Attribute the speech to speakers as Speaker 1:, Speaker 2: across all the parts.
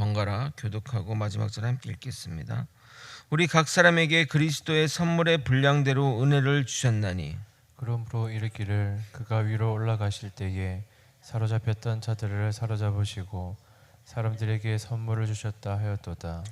Speaker 1: 번갈아 교독하고 마지막 절 함께 읽겠습니다. 우리 각 사람에게 그리스도의 선물의 분량대로 은혜를 주셨나니
Speaker 2: 그러므로 이르기를 그가 위로 올라가실 때에 사로잡혔던 자들을 사로잡으시고 사람들에게 선물을 주셨다 하였도다.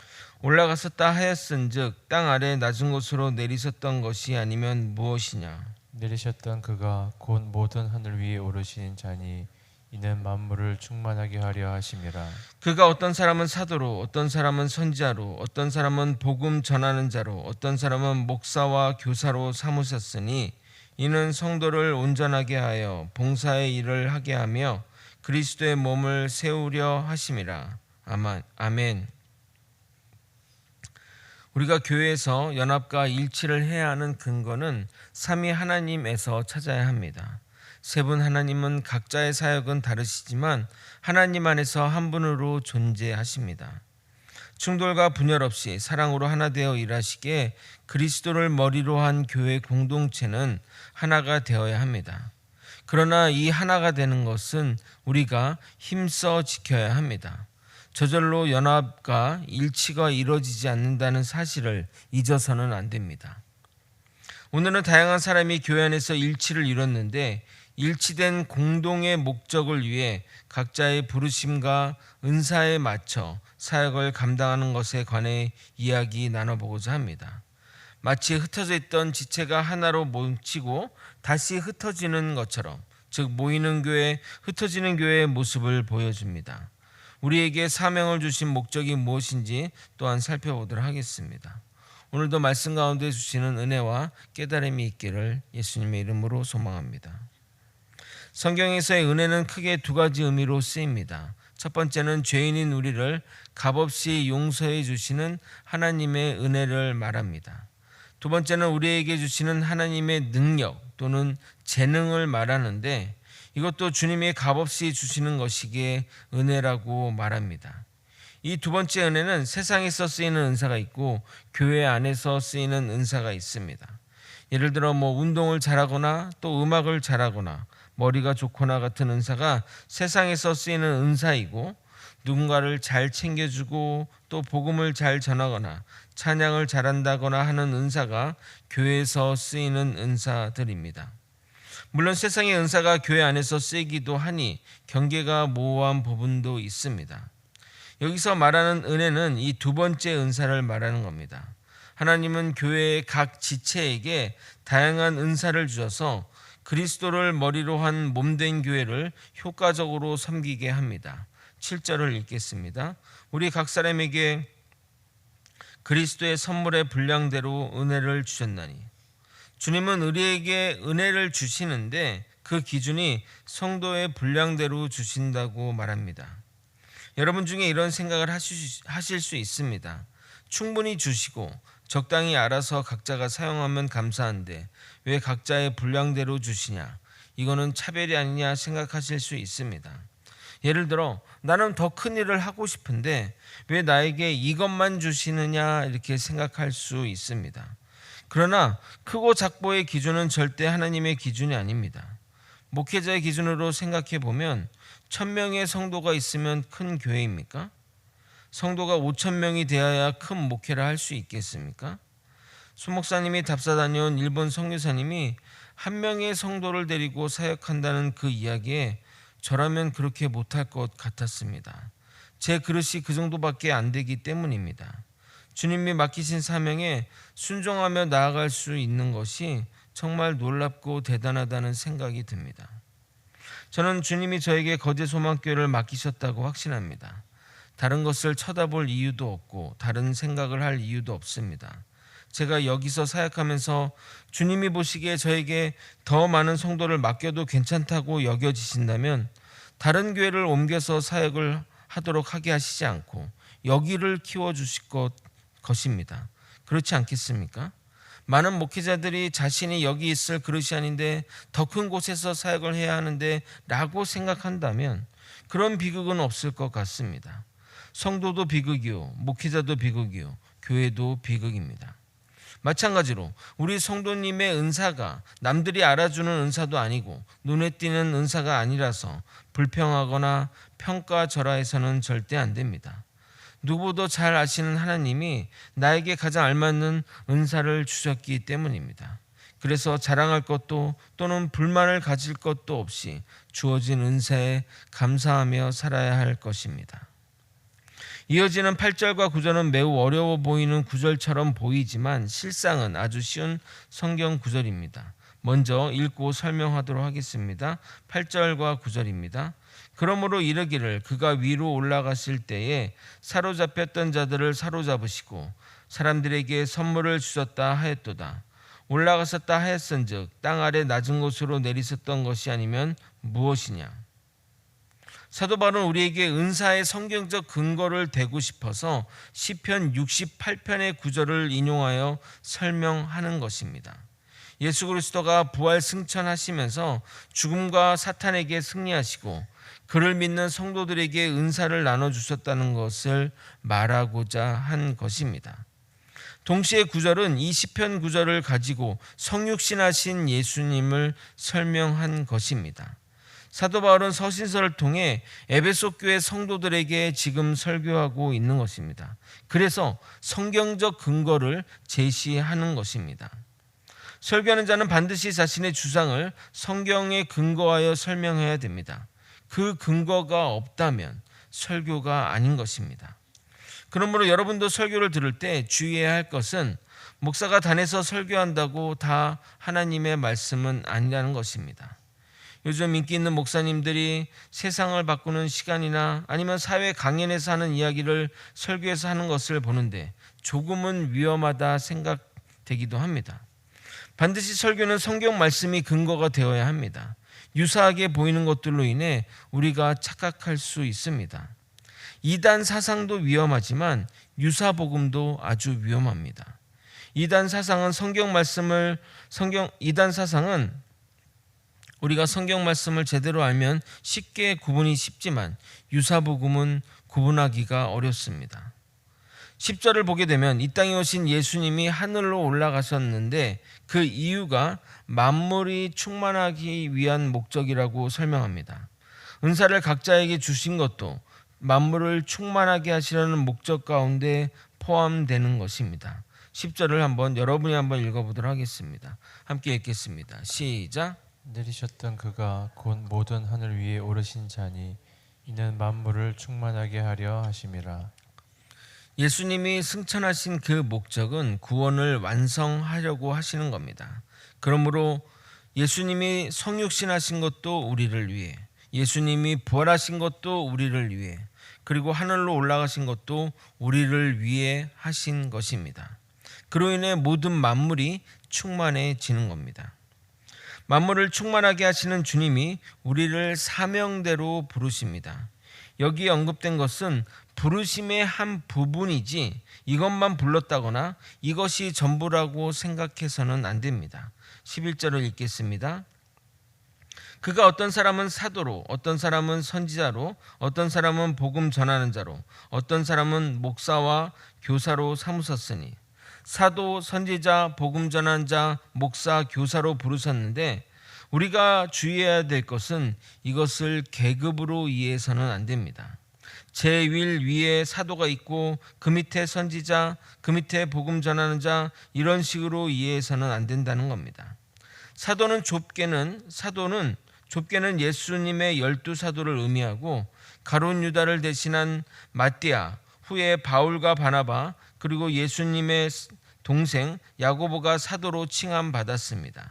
Speaker 1: 올라갔었다 하였은즉 땅 아래 낮은 곳으로 내리셨던 것이 아니면 무엇이냐
Speaker 2: 내리셨던 그가 곧 모든 하늘 위에 오르신 자니 이는 만물을 충만하게 하려 하심이라.
Speaker 1: 그가 어떤 사람은 사도로 어떤 사람은 선지자로 어떤 사람은 복음 전하는 자로 어떤 사람은 목사와 교사로 삼으셨으니 이는 성도를 온전하게 하여 봉사의 일을 하게 하며 그리스도의 몸을 세우려 하심이라 아멘 아멘 우리가 교회에서 연합과 일치를 해야 하는 근거는 삼위 하나님에서 찾아야 합니다. 세 분 하나님은 각자의 사역은 다르시지만 하나님 안에서 한 분으로 존재하십니다. 충돌과 분열 없이 사랑으로 하나 되어 일하시기에 그리스도를 머리로 한 교회 공동체는 하나가 되어야 합니다. 그러나 이 하나가 되는 것은 우리가 힘써 지켜야 합니다. 저절로 연합과 일치가 이루어지지 않는다는 사실을 잊어서는 안 됩니다. 오늘은 다양한 사람이 교회 안에서 일치를 이뤘는데 일치된 공동의 목적을 위해 각자의 부르심과 은사에 맞춰 사역을 감당하는 것에 관해 이야기 나눠보고자 합니다. 마치 흩어져 있던 지체가 하나로 뭉치고 다시 흩어지는 것처럼 즉 모이는 교회, 흩어지는 교회의 모습을 보여줍니다. 우리에게 사명을 주신 목적이 무엇인지 또한 살펴보도록 하겠습니다. 오늘도 말씀 가운데 주시는 은혜와 깨달음이 있기를 예수님의 이름으로 소망합니다. 성경에서의 은혜는 크게 두 가지 의미로 쓰입니다. 첫 번째는 죄인인 우리를 값없이 용서해 주시는 하나님의 은혜를 말합니다. 두 번째는 우리에게 주시는 하나님의 능력 또는 재능을 말하는데 이것도 주님이 값없이 주시는 것이기에 은혜라고 말합니다. 이 두 번째 은혜는 세상에서 쓰이는 은사가 있고 교회 안에서 쓰이는 은사가 있습니다. 예를 들어 뭐 운동을 잘하거나 또 음악을 잘하거나 머리가 좋거나 같은 은사가 세상에서 쓰이는 은사이고 누군가를 잘 챙겨주고 또 복음을 잘 전하거나 찬양을 잘한다거나 하는 은사가 교회에서 쓰이는 은사들입니다. 물론 세상의 은사가 교회 안에서 쓰이기도 하니 경계가 모호한 부분도 있습니다. 여기서 말하는 은혜는 이 두 번째 은사를 말하는 겁니다. 하나님은 교회의 각 지체에게 다양한 은사를 주셔서 그리스도를 머리로 한 몸된 교회를 효과적으로 섬기게 합니다. 7절을 읽겠습니다. 우리 각 사람에게 그리스도의 선물의 분량대로 은혜를 주셨나니 주님은 우리에게 은혜를 주시는데 그 기준이 성도의 분량대로 주신다고 말합니다. 여러분 중에 이런 생각을 하실 수 있습니다. 충분히 주시고 적당히 알아서 각자가 사용하면 감사한데 왜 각자의 분량대로 주시냐? 이거는 차별이 아니냐 생각하실 수 있습니다. 예를 들어 나는 더 큰 일을 하고 싶은데 왜 나에게 이것만 주시느냐 이렇게 생각할 수 있습니다. 그러나 크고 작고의 기준은 절대 하나님의 기준이 아닙니다. 목회자의 기준으로 생각해 보면 천 명의 성도가 있으면 큰 교회입니까? 성도가 5천 명이 되어야 큰 목회를 할 수 있겠습니까? 수 목사님이 답사 다녀온 일본 선교사님이 한 명의 성도를 데리고 사역한다는 그 이야기에 저라면 그렇게 못할 것 같았습니다. 제 그릇이 그 정도밖에 안 되기 때문입니다. 주님이 맡기신 사명에 순종하며 나아갈 수 있는 것이 정말 놀랍고 대단하다는 생각이 듭니다. 저는 주님이 저에게 거제 소망교회를 맡기셨다고 확신합니다. 다른 것을 쳐다볼 이유도 없고 다른 생각을 할 이유도 없습니다. 제가 여기서 사역하면서 주님이 보시기에 저에게 더 많은 성도를 맡겨도 괜찮다고 여겨지신다면 다른 교회를 옮겨서 사역을 하도록 하게 하시지 않고 여기를 키워 주실 것 것입니다. 그렇지 않겠습니까? 많은 목회자들이 자신이 여기 있을 그릇이 아닌데 더 큰 곳에서 사역을 해야 하는데 라고 생각한다면 그런 비극은 없을 것 같습니다. 성도도 비극이요, 목회자도 비극이요, 교회도 비극입니다. 마찬가지로 우리 성도님의 은사가 남들이 알아주는 은사도 아니고 눈에 띄는 은사가 아니라서 불평하거나 평가절하해서는 절대 안 됩니다. 누구보다 잘 아시는 하나님이 나에게 가장 알맞는 은사를 주셨기 때문입니다. 그래서 자랑할 것도 또는 불만을 가질 것도 없이 주어진 은사에 감사하며 살아야 할 것입니다. 이어지는 8절과 9절은 매우 어려워 보이는 구절처럼 보이지만 실상은 아주 쉬운 성경 구절입니다. 먼저 읽고 설명하도록 하겠습니다. 8절과 9절입니다. 그러므로 이르기를 그가 위로 올라가실 때에 사로잡혔던 자들을 사로잡으시고 사람들에게 선물을 주셨다 하였도다. 올라가셨다 하였은즉 땅 아래 낮은 곳으로 내리셨던 것이 아니면 무엇이냐? 사도 바울은 우리에게 은사의 성경적 근거를 대고 싶어서 시편 68편의 구절을 인용하여 설명하는 것입니다. 예수 그리스도가 부활 승천하시면서 죽음과 사탄에게 승리하시고 그를 믿는 성도들에게 은사를 나눠 주셨다는 것을 말하고자 한 것입니다. 동시에 구절은 이 시편 구절을 가지고 성육신하신 예수님을 설명한 것입니다. 사도 바울은 서신서를 통해 에베소 교회 성도들에게 지금 설교하고 있는 것입니다. 그래서 성경적 근거를 제시하는 것입니다. 설교하는 자는 반드시 자신의 주장을 성경에 근거하여 설명해야 됩니다. 그 근거가 없다면 설교가 아닌 것입니다. 그러므로 여러분도 설교를 들을 때 주의해야 할 것은 목사가 단에서 설교한다고 다 하나님의 말씀은 아니라는 것입니다. 요즘 인기 있는 목사님들이 세상을 바꾸는 시간이나 아니면 사회 강연에서 하는 이야기를 설교에서 하는 것을 보는데 조금은 위험하다 생각되기도 합니다. 반드시 설교는 성경 말씀이 근거가 되어야 합니다. 유사하게 보이는 것들로 인해 우리가 착각할 수 있습니다. 이단 사상도 위험하지만 유사 복음도 아주 위험합니다. 이단 사상은 성경 말씀을 성경 이단 사상은 우리가 성경 말씀을 제대로 알면 쉽게 구분이 쉽지만 유사 복음은 구분하기가 어렵습니다. 10절을 보게 되면 이 땅에 오신 예수님이 하늘로 올라가셨는데 그 이유가 만물이 충만하기 위한 목적이라고 설명합니다. 은사를 각자에게 주신 것도 만물을 충만하게 하시려는 목적 가운데 포함되는 것입니다. 10절을 한번 여러분이 한번 읽어보도록 하겠습니다. 함께 읽겠습니다. 시작.
Speaker 2: 내리셨던 그가 곧 모든 하늘 위에 오르신 자니 이는 만물을 충만하게 하려 하심이라.
Speaker 1: 예수님이 승천하신 그 목적은 구원을 완성하려고 하시는 겁니다. 그러므로 예수님이 성육신하신 것도 우리를 위해, 예수님이 부활하신 것도 우리를 위해, 그리고 하늘로 올라가신 것도 우리를 위해 하신 것입니다. 그로 인해 모든 만물이 충만해지는 겁니다. 만물을 충만하게 하시는 주님이 우리를 사명대로 부르십니다. 여기 언급된 것은 부르심의 한 부분이지 이것만 불렀다거나 이것이 전부라고 생각해서는 안 됩니다. 11절을 읽겠습니다. 그가 어떤 사람은 사도로, 어떤 사람은 선지자로, 어떤 사람은 복음 전하는 자로, 어떤 사람은 목사와 교사로 삼으셨으니 사도, 선지자, 복음 전하는 자, 목사, 교사로 부르셨는데 우리가 주의해야 될 것은 이것을 계급으로 이해해서는 안 됩니다. 제윌 위에 사도가 있고 그 밑에 선지자, 그 밑에 복음 전하는 자 이런 식으로 이해해서는 안 된다는 겁니다. 사도는 좁게는 사도는 좁게는 예수님의 열두 사도를 의미하고 가론 유다를 대신한 마띠아 후에 바울과 바나바 그리고 예수님의 동생 야고보가 사도로 칭함 받았습니다.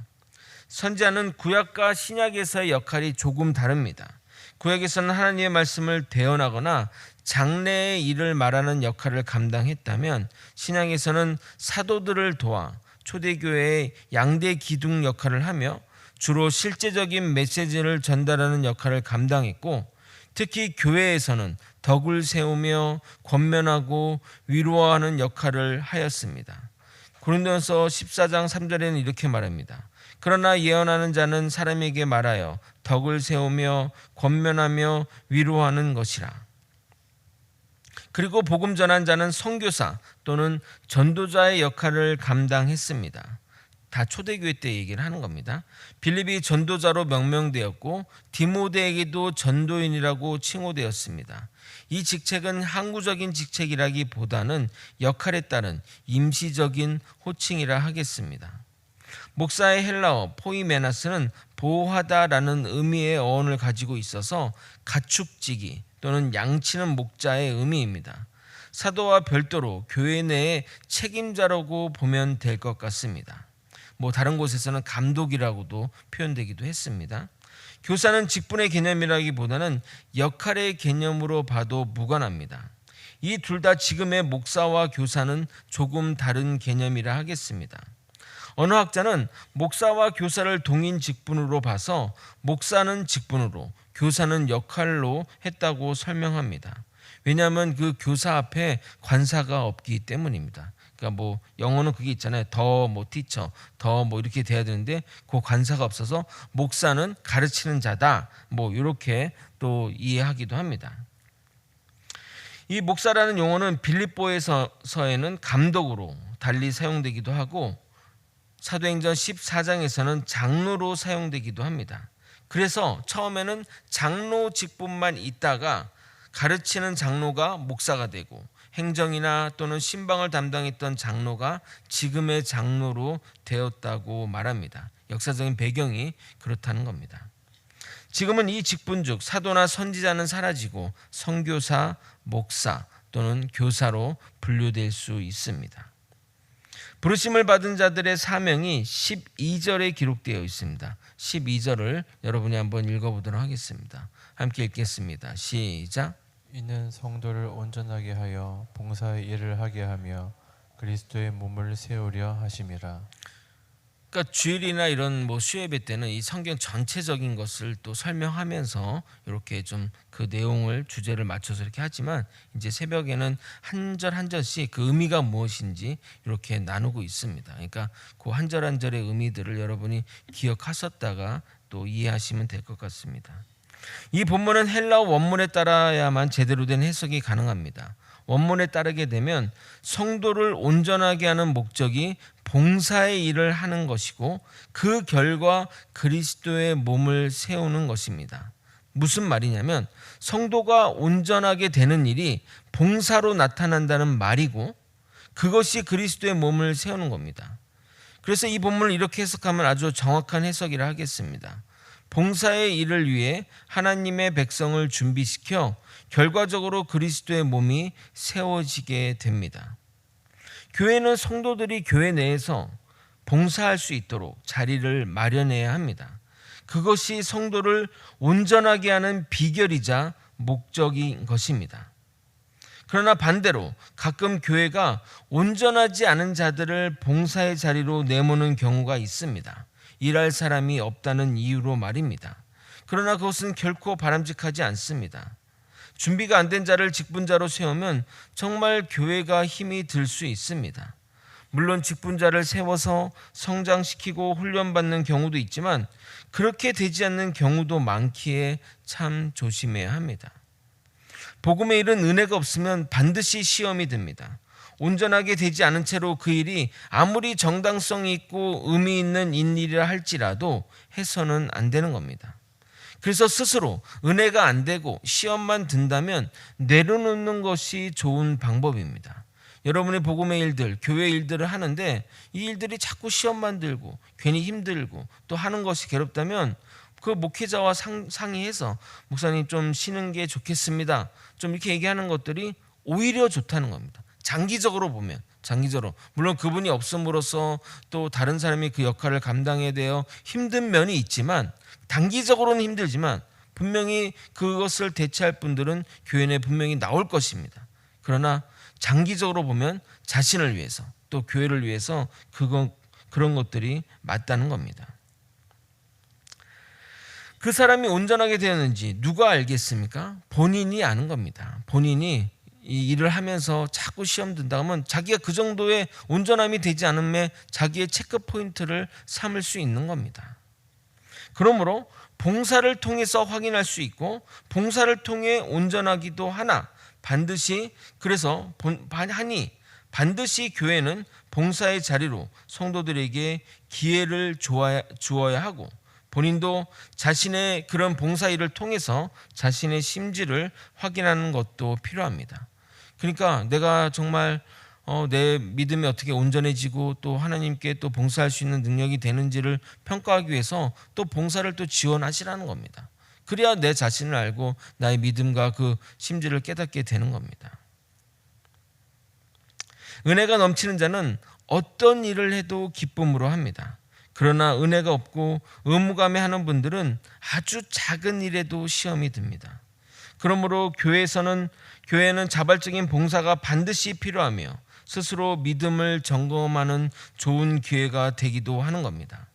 Speaker 1: 선지자는 구약과 신약에서의 역할이 조금 다릅니다. 구약에서는 하나님의 말씀을 대언하거나 장래의 일을 말하는 역할을 감당했다면 신약에서는 사도들을 도와 초대교회의 양대 기둥 역할을 하며 주로 실제적인 메시지를 전달하는 역할을 감당했고 특히 교회에서는 덕을 세우며 권면하고 위로하는 역할을 하였습니다. 고린도서 14장 3절에는 이렇게 말합니다. 그러나 예언하는 자는 사람에게 말하여 덕을 세우며 권면하며 위로하는 것이라. 그리고 복음 전한 자는 선교사 또는 전도자의 역할을 감당했습니다. 다 초대교회 때 얘기를 하는 겁니다. 빌립이 전도자로 명명되었고 디모데에게도 전도인이라고 칭호되었습니다. 이 직책은 항구적인 직책이라기보다는 역할에 따른 임시적인 호칭이라 하겠습니다. 목사의 헬라어 포이메나스는 보호하다라는 의미의 어원을 가지고 있어서 가축지기 또는 양치는 목자의 의미입니다. 사도와 별도로 교회 내의 책임자라고 보면 될 것 같습니다. 뭐 다른 곳에서는 감독이라고도 표현되기도 했습니다. 교사는 직분의 개념이라기보다는 역할의 개념으로 봐도 무관합니다. 이 둘 다 지금의 목사와 교사는 조금 다른 개념이라 하겠습니다. 어느 학자는 목사와 교사를 동인 직분으로 봐서 목사는 직분으로 교사는 역할로 했다고 설명합니다. 왜냐하면 그 교사 앞에 관사가 없기 때문입니다. 그러니까 뭐 영어는 그게 있잖아요. 더 뭐 티처, 더 뭐 이렇게 돼야 되는데 그 관사가 없어서 목사는 가르치는 자다. 뭐 이렇게 또 이해하기도 합니다. 이 목사라는 용어는 빌립보에서에는 감독으로 달리 사용되기도 하고 사도행전 14장에서는 장로로 사용되기도 합니다. 그래서 처음에는 장로 직분만 있다가 가르치는 장로가 목사가 되고 행정이나 또는 신방을 담당했던 장로가 지금의 장로로 되었다고 말합니다. 역사적인 배경이 그렇다는 겁니다. 지금은 이 직분 중 사도나 선지자는 사라지고 선교사, 목사 또는 교사로 분류될 수 있습니다. 부르심을 받은 자들의 사명이 12절에 기록되어 있습니다. 12절을 여러분이 한번 읽어보도록 하겠습니다. 함께 읽겠습니다. 시작.
Speaker 2: 이는 성도를 온전하게 하여 봉사의 일을 하게 하며 그리스도의 몸을 세우려 하심이라.
Speaker 1: 그러니까 주일이나 이런 뭐 수예배 때는 이 성경 전체적인 것을 또 설명하면서 이렇게 좀 그 내용을 주제를 맞춰서 이렇게 하지만 이제 새벽에는 한 절 한 절씩 그 의미가 무엇인지 이렇게 나누고 있습니다. 그러니까 그 한 절 한 절의 의미들을 여러분이 기억하셨다가 또 이해하시면 될 것 같습니다. 이 본문은 헬라어 원문에 따라야만 제대로 된 해석이 가능합니다. 원문에 따르게 되면 성도를 온전하게 하는 목적이 봉사의 일을 하는 것이고 그 결과 그리스도의 몸을 세우는 것입니다. 무슨 말이냐면 성도가 온전하게 되는 일이 봉사로 나타난다는 말이고 그것이 그리스도의 몸을 세우는 겁니다. 그래서 이 본문을 이렇게 해석하면 아주 정확한 해석이라 하겠습니다. 봉사의 일을 위해 하나님의 백성을 준비시켜 결과적으로 그리스도의 몸이 세워지게 됩니다. 교회는 성도들이 교회 내에서 봉사할 수 있도록 자리를 마련해야 합니다. 그것이 성도를 온전하게 하는 비결이자 목적인 것입니다. 그러나 반대로 가끔 교회가 온전하지 않은 자들을 봉사의 자리로 내모는 경우가 있습니다. 일할 사람이 없다는 이유로 말입니다. 그러나 그것은 결코 바람직하지 않습니다. 준비가 안 된 자를 직분자로 세우면 정말 교회가 힘이 들 수 있습니다. 물론 직분자를 세워서 성장시키고 훈련받는 경우도 있지만 그렇게 되지 않는 경우도 많기에 참 조심해야 합니다. 복음의 일은 은혜가 없으면 반드시 시험이 듭니다. 온전하게 되지 않은 채로 그 일이 아무리 정당성이 있고 의미 있는 일이라 할지라도 해서는 안 되는 겁니다. 그래서 스스로 은혜가 안 되고 시험만 든다면 내려놓는 것이 좋은 방법입니다. 여러분의 복음의 일들, 교회 일들을 하는데 이 일들이 자꾸 시험만 들고 괜히 힘들고 또 하는 것이 괴롭다면 그 목회자와 상, 상의해서 목사님 좀 쉬는 게 좋겠습니다. 좀 이렇게 얘기하는 것들이 오히려 좋다는 겁니다. 장기적으로 보면 장기적으로 물론 그분이 없음으로써 또 다른 사람이 그 역할을 감당해야 되어 힘든 면이 있지만 단기적으로는 힘들지만 분명히 그것을 대체할 분들은 교회 내 분명히 나올 것입니다. 그러나 장기적으로 보면 자신을 위해서 또 교회를 위해서 그거 그런 것들이 맞다는 겁니다. 그 사람이 온전하게 되었는지 누가 알겠습니까? 본인이 아는 겁니다. 본인이 이 일을 하면서 자꾸 시험 든다 하면 자기가 그 정도의 온전함이 되지 않음에 자기의 체크 포인트를 삼을 수 있는 겁니다. 그러므로 봉사를 통해서 확인할 수 있고 봉사를 통해 온전하기도 하나 반드시 그래서 본- 하니 반드시 교회는 봉사의 자리로 성도들에게 기회를 주어야 하고 본인도 자신의 그런 봉사 일을 통해서 자신의 심지를 확인하는 것도 필요합니다. 그러니까 내가 정말 어, 내 믿음이 어떻게 온전해지고 또 하나님께 또 봉사할 수 있는 능력이 되는지를 평가하기 위해서 또 봉사를 또 지원하시라는 겁니다. 그래야 내 자신을 알고 나의 믿음과 그 심지를 깨닫게 되는 겁니다. 은혜가 넘치는 자는 어떤 일을 해도 기쁨으로 합니다. 그러나 은혜가 없고 의무감에 하는 분들은 아주 작은 일에도 시험이 듭니다. 그러므로 교회에서는 교회는 자발적인 봉사가 반드시 필요하며 스스로 믿음을 점검하는 좋은 기회가 되기도 하는 겁니다.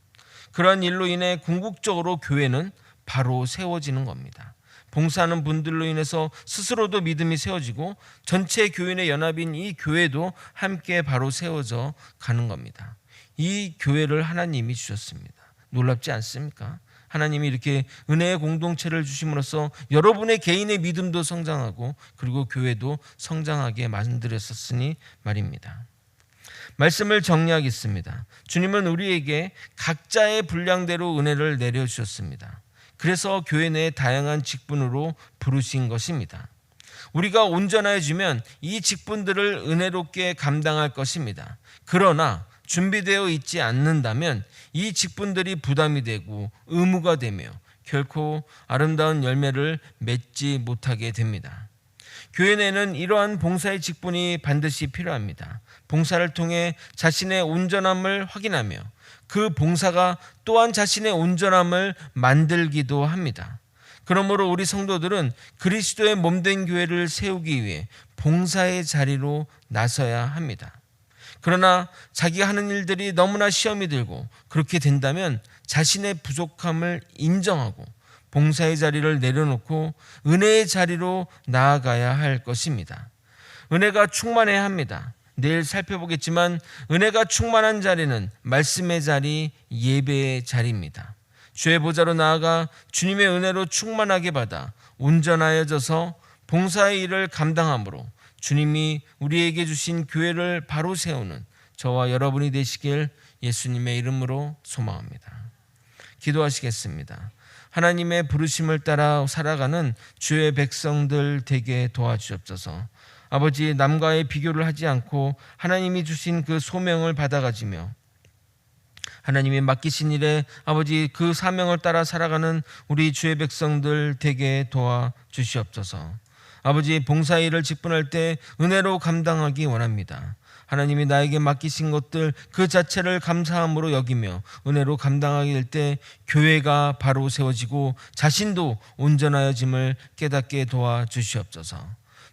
Speaker 1: 그러한 일로 인해 궁극적으로 교회는 바로 세워지는 겁니다. 봉사하는 분들로 인해서 스스로도 믿음이 세워지고 전체 교인의 연합인 이 교회도 함께 바로 세워져 가는 겁니다. 이 교회를 하나님이 주셨습니다. 놀랍지 않습니까? 하나님이 이렇게 은혜의 공동체를 주심으로써 여러분의 개인의 믿음도 성장하고 그리고 교회도 성장하게 만들었었으니 말입니다. 말씀을 정리하겠습니다. 주님은 우리에게 각자의 분량대로 은혜를 내려주셨습니다. 그래서 교회 내에 다양한 직분으로 부르신 것입니다. 우리가 온전해지면 이 직분들을 은혜롭게 감당할 것입니다. 그러나 준비되어 있지 않는다면 이 직분들이 부담이 되고 의무가 되며 결코 아름다운 열매를 맺지 못하게 됩니다. 교회 내는 이러한 봉사의 직분이 반드시 필요합니다. 봉사를 통해 자신의 온전함을 확인하며 그 봉사가 또한 자신의 온전함을 만들기도 합니다. 그러므로 우리 성도들은 그리스도의 몸된 교회를 세우기 위해 봉사의 자리로 나서야 합니다. 그러나 자기가 하는 일들이 너무나 시험이 들고 그렇게 된다면 자신의 부족함을 인정하고 봉사의 자리를 내려놓고 은혜의 자리로 나아가야 할 것입니다. 은혜가 충만해야 합니다. 내일 살펴보겠지만 은혜가 충만한 자리는 말씀의 자리, 예배의 자리입니다. 주의 보좌로 나아가 주님의 은혜로 충만하게 받아 온전하여져서 봉사의 일을 감당함으로 주님이 우리에게 주신 교회를 바로 세우는 저와 여러분이 되시길 예수님의 이름으로 소망합니다. 기도하시겠습니다. 하나님의 부르심을 따라 살아가는 주의 백성들 되게 도와주옵소서. 아버지 남과의 비교를 하지 않고 하나님이 주신 그 소명을 받아가지며 하나님이 맡기신 일에 아버지 그 사명을 따라 살아가는 우리 주의 백성들 되게 도와 주시옵소서. 아버지 봉사 일을 직분할 때 은혜로 감당하기 원합니다. 하나님이 나에게 맡기신 것들 그 자체를 감사함으로 여기며 은혜로 감당하게 될 때 교회가 바로 세워지고 자신도 온전하여짐을 깨닫게 도와 주시옵소서.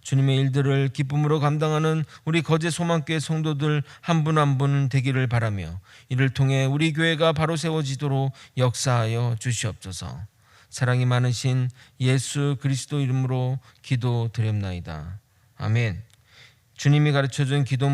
Speaker 1: 주님의 일들을 기쁨으로 감당하는 우리 거제 소망교회 성도들 한 분 한 분 되기를 바라며 이를 통해 우리 교회가 바로 세워지도록 역사하여 주시옵소서. 사랑이 많으신 예수 그리스도 이름으로 기도드렸나이다. 아멘. 주님이 가르쳐 준 기도